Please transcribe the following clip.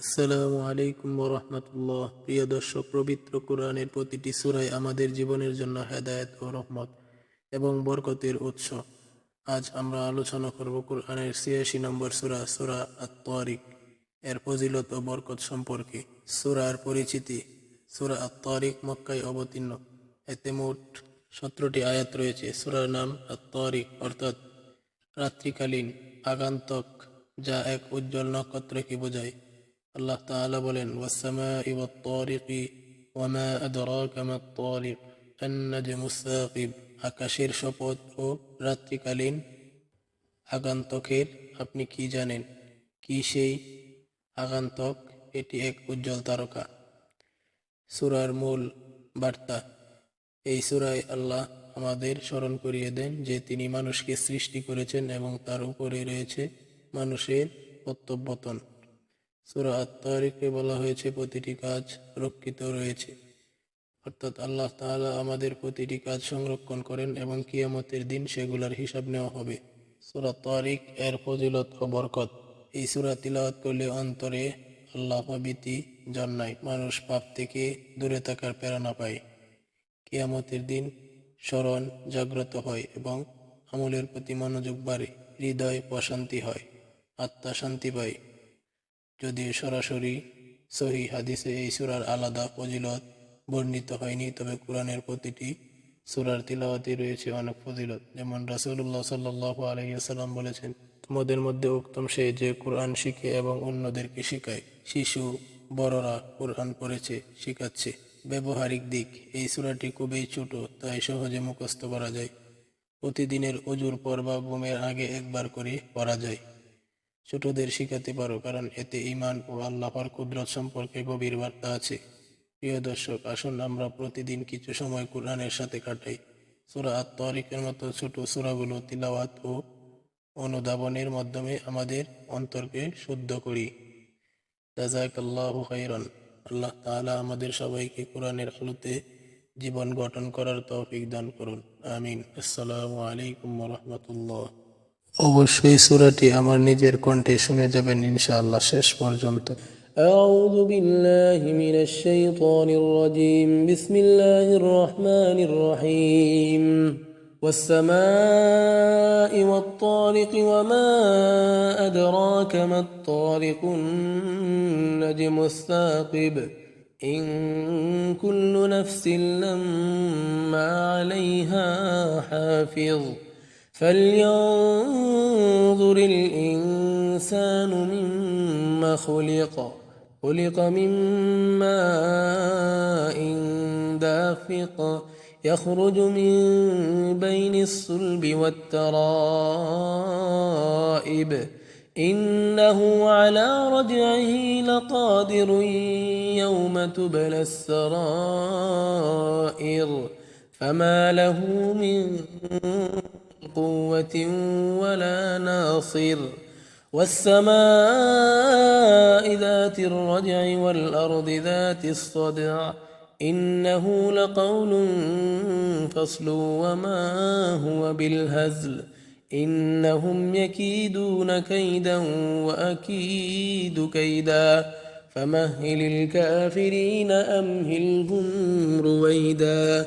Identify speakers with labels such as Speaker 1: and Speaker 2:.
Speaker 1: আসসালামু আলাইকুম রহমতুল্লাহ প্রিয় দর্শক, পবিত্র কোরআনের প্রতিটি সূরাই আমাদের জীবনের জন্য হেদায়েত ও রহমত এবং বরকতের উৎস। আজ আমরা আলোচনা করব কোরআনের ছিয়াশি নম্বর সূরা সূরা আত-তারিক। এর ফজিলত ও বরকত সম্পর্কে। সূরার পরিচিতি, সূরা আত-তারিক মক্কায় অবতীর্ণ। এতে মোট সতেরোটি আয়াত রয়েছে। সূরার নাম আত-তারিক, অর্থাৎ রাত্রিকালীন আগন্তুক, যা এক উজ্জ্বল নক্ষত্রকে বোঝায়। আল্লাহ তাআলা বলেন ওয়ামা আকাশের শপথ ও রাত্রিকালীন আগান্তকের আপনি কি জানেন? কি সেই আগান্তক? এটি এক উজ্জ্বল তারকা। সুরার মূল বার্তা। এই সুরায় আল্লাহ আমাদের স্মরণ করিয়ে দেন যে তিনি মানুষকে সৃষ্টি করেছেন এবং তার উপরে রয়েছে মানুষের প্রত্যবর্তন। সূরা আত-তারিকে বলা হয়েছে, প্রতিটি কাজ রক্ষিত রয়েছে। অর্থাৎ আল্লাহ তাআলা আমাদের প্রতিটি কাজ সংরক্ষণ করেন এবং কিয়ামতের দিন সেগুলোর হিসাব নেওয়া হবে। সূরা তারিক এর ফজিলত ও বরকত। এই সুরা তিলাওয়াত করলে অন্তরে আল্লাহ ভীতি জন্মায় মানুষ পাপ থেকে দূরে থাকার প্রেরণা পায়। কিয়ামতের দিন স্মরণ জাগ্রত হয় এবং আমলের প্রতি মনোযোগ বাড়ে, হৃদয় প্রশান্তি হয়, আত্মা শান্তি পায়। যদিও সরাসরি সহি হাদিসে এই সূরার আলাদা ফজিলত বর্ণিত হয়নি, তবে কোরআনের প্রতিটি সূরার তিলাওয়াতে রয়েছে অনেক ফজিলত। যেমন রাসূলুল্লাহ সাল্লাল্লাহু আলাইহি ওয়াসাল্লাম বলেছেন, তোমাদের মধ্যে উত্তম সে যে কোরআন শিখে এবং অন্যদেরকে শেখায়, শিশু, বড়রা কোরআন পড়েছে, শিখাচ্ছে। ব্যবহারিক দিক, এই সূরাটি খুবই ছোট, তাই সহজে মুখস্থ করা যায়। প্রতিদিনের অজুর পর বা ঘুমের আগে একবার করে পড়া যায়। ছোটদের শিখাতে পারো, কারণ এতে ইমান ও আল্লাহর কুদরত সম্পর্কে গভীর বার্তা আছে। প্রিয় দর্শক, আসুন আমরা প্রতিদিন কিছু সময় কোরআনের সাথে কাটাই। সূরা আত-তারিকের মতো ছোট সূরাগুলো তিলাওয়াত ও অনুধাবনের মাধ্যমে আমাদের অন্তরকে শুদ্ধ করি। জাযাকাল্লাহু খাইরান আল্লাহ তাআলা আমাদের সবাইকে কোরআনের আলোতে জীবন গঠন করার তৌফিক দান করুন। আমিন। আসসালামু আলাইকুম রাহমাতুল্লাহ। অবশ্যই সূরাটি আমার নিজের কণ্ঠে শুনে যাবেন ইনশাআল্লাহ শেষ পর্যন্ত
Speaker 2: أعوذ بالله من الشيطان الرجيم بسم الله الرحمن الرحيم والسماء والطارق وما أدراك ما الطارق النجم الثاقب إن كل نفس لما عليها حافظ فلينظر الإنسان مما خلق خلق من ماء دافق يخرج من بين الصلب والترائب. إنه على رجعه لقادر يوم تبلى السرائر. فما له من ولا ناصر والسماء ذات الرجع والأرض ذات الصدع إنه لقول فصل وما هو بالهزل إنهم يكيدون كيدا وأكيد كيدا فمهل الكافرين أمهلهم رويدا